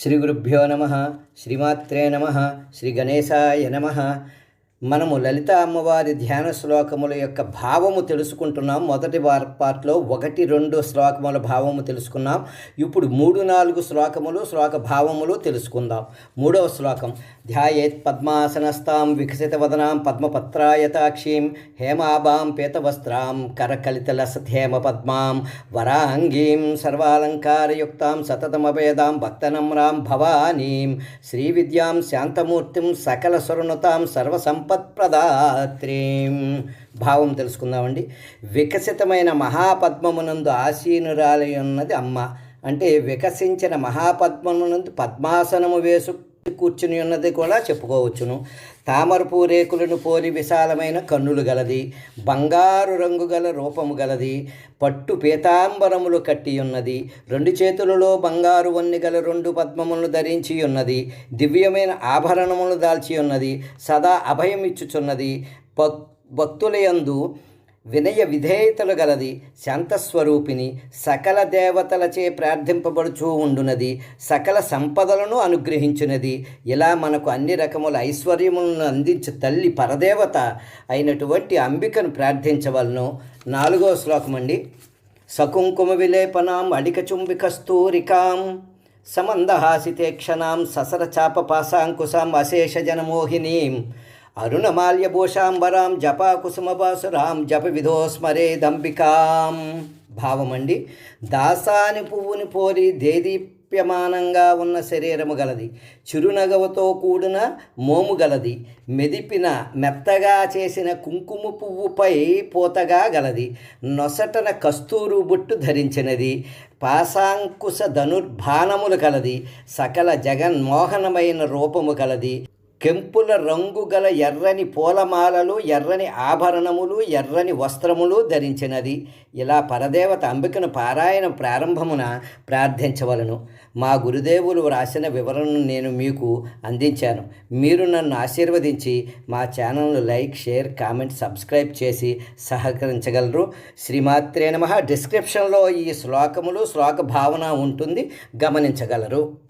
శ్రీ గురుభ్యో నమ శ్రీమాత్రే నమ శ్రీ గణేశాయ నమ మనము లలిత అమ్మవారి ధ్యాన శ్లోకముల యొక్క భావము తెలుసుకుంటున్నాం. మొదటి వార్ పార్ట్లో ఒకటి రెండు శ్లోకముల భావము తెలుసుకున్నాం. ఇప్పుడు మూడు నాలుగు శ్లోకములు శ్లోక భావములు తెలుసుకుందాం. మూడవ శ్లోకం. ధ్యాయేత్ పద్మాసనస్తాం వికసిత వదనాం పద్మపత్రాయతాక్షీం హేమాభాం పీతవస్త్రాం కరకలితలసథేమ పద్మాం వరాంగీం సర్వాలంకారయుక్తాం సతతమభేదాం భక్తనమ్రాం భవానీం శ్రీవిద్యాం శాంతమూర్తిం సకల సురనుతాం సర్వసంపత్ప్రదాత్రీం భావం తెలుసుకుందామండి. వికసితమైన మహాపద్మమునందు ఆసీనురాలి ఉన్నది అమ్మ. అంటే వికసించిన మహాపద్మమునందు పద్మాసనము వేసు కూర్చుని ఉన్నది కూడా చెప్పుకోవచ్చును. తామరపూ రేకులను పోలి విశాలమైన కన్నులు గలది బంగారు రంగు గల రూపము గలది పట్టు పీతాంబరములు కట్టి ఉన్నది రెండు చేతులలో బంగారు వన్ని గల రెండు పద్మములను ధరించి ఉన్నది దివ్యమైన ఆభరణములు దాల్చి ఉన్నది సదా అభయం ఇచ్చుచున్నది భక్తుల భక్తులయందు వినయ విధేయతలు గలది శాంతస్వరూపిణి సకల దేవతలచే ప్రార్థింపబడుచూ ఉండునది సకల సంపదలను అనుగ్రహించునది. ఇలా మనకు అన్ని రకముల ఐశ్వర్యములను అందించే తల్లి పరదేవత అయినటువంటి అంబికను ప్రార్థించవలను. నాలుగో శ్లోకం అండి సకుంకుమ విలేపనాం అడిక సమందహాసితే క్షణాం ససర చాప పాశాంకుశాం అశేష జనమోహినీం అరుణమాల్యభూషాంబరాం జపాకుసుమభాసురాం జప విధోస్మరేదంబికాం భావమండి దాసాని పువ్వుని పోలి దేదీప్యమానంగా ఉన్న శరీరము గలది. చిరునగవతో కూడిన మోము గలది. మెదిపిన మెత్తగా చేసిన కుంకుమ పువ్వుపై పూతగా గలది. నొసటన కస్తూరు బొట్టు ధరించినది. పాశాంకుశ ధనుర్భానములు కలది సకల జగన్మోహనమైన రూపము కలది కెంపుల రంగు గల ఎర్రని పూలమాలలు ఎర్రని ఆభరణములు ఎర్రని వస్త్రములు ధరించినది. ఇలా పరదేవత అంబికను పారాయణ ప్రారంభమున ప్రార్థించవలను. మా గురుదేవులు వ్రాసిన వివరణను నేను మీకు అందించాను. మీరు నన్ను ఆశీర్వదించి మా ఛానల్ను లైక్ షేర్ కామెంట్ సబ్స్క్రైబ్ చేసి సహకరించగలరు. శ్రీమాత్రే నమ. డిస్క్రిప్షన్లో ఈ శ్లోకములు శ్లోక భావన ఉంటుంది. గమనించగలరు.